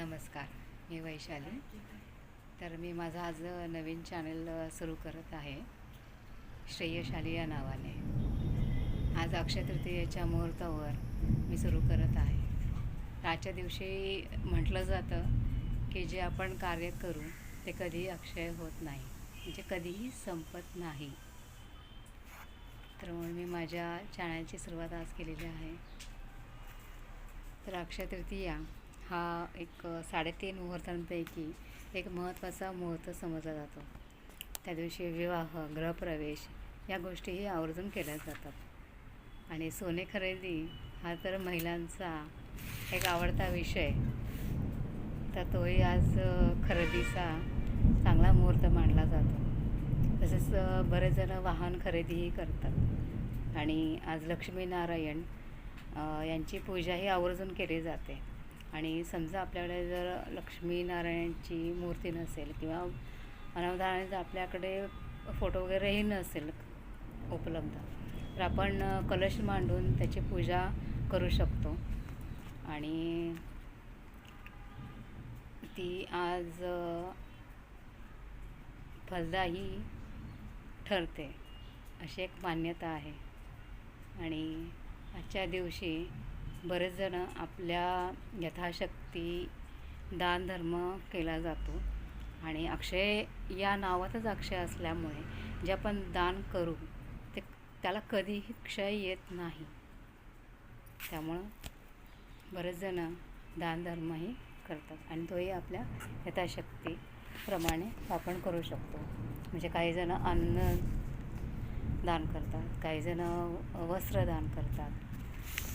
नमस्कार मी वैशाली. तर मी माझा आज नवीन चॅनल सुरू करत आहे. श्रेयशाली या नावाने. आज अक्षय तृतीयेच्या मुहूर्तावर मी सुरू करत आहे. आजच्या दिवशी म्हटलं जातं की जे आपण कार्य करू ते कधीही अक्षय होत नाही. म्हणजे कधीही संपत नाही. तर म्हणून मी माझ्या चॅनलची सुरुवात आज केलेली आहे. तर अक्षय तृतीया हा एक साडेतीन मुहूर्तांपैकी एक महत्त्वाचा मुहूर्त समजला जातो. त्या दिवशी विवाह गृहप्रवेश या गोष्टीही आवर्जून केल्या जातात. आणि सोने खरेदी हा तर महिलांचा एक आवडता विषय. तर तोही आज खरेदीचा चांगला मुहूर्त मानला जातो. तसेच बरेच जण वाहन खरेदीही करतात. आणि आज लक्ष्मीनारायण यांची पूजाही आवर्जून केली जाते. आणि समजा आपल्याकडे जर लक्ष्मीनारायणची मूर्ती नसेल किंवा अनावधानाने जर आपल्याकडे फोटो वगैरेही नसेल उपलब्ध तर आपण कलश मांडून त्याची पूजा करू शकतो. आणि ती आज अ, फलदायी ठरते अशी एक मान्यता आहे. आणि आजच्या दिवशी बरेचजण आपल्या यथाशक्ती दानधर्म केला जातो. आणि अक्षय या नावातच अक्षय असल्यामुळे जे आपण दान करू ते त्याला कधीही क्षय येत नाही. त्यामुळं बरेचजणं दानधर्मही करतात आणि तोही आपल्या यथाशक्तीप्रमाणे आपण करू शकतो. म्हणजे काहीजणं अन्न दान करतात काहीजणं वस्त्र दान करतात.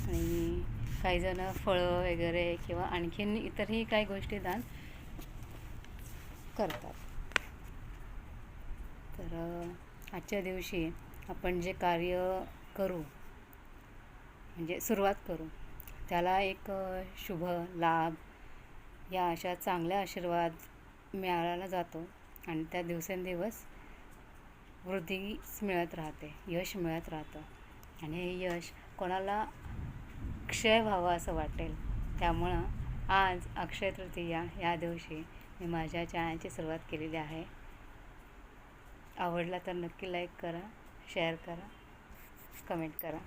आणि काही जण फळं वगैरे किंवा आणखीन इतरही काही गोष्टी दान करतात. तर आजच्या दिवशी आपण जे कार्य करू म्हणजे सुरुवात करू त्याला एक शुभ लाभ या अशा चांगल्या आशीर्वाद मिळाला जातो आणि त्या दिवसेंदिवस वृद्धीच मिळत राहते यश मिळत राहतं. आणि हे यश कोणाला क्षय व्हावं असं वाटेल. त्यामुळं आज अक्षय तृतीया या दिवशी मी माझ्या चॅनलची सुरुवात केलेली आहे. आवडला तर नक्की लाईक करा शेअर करा कमेंट करा.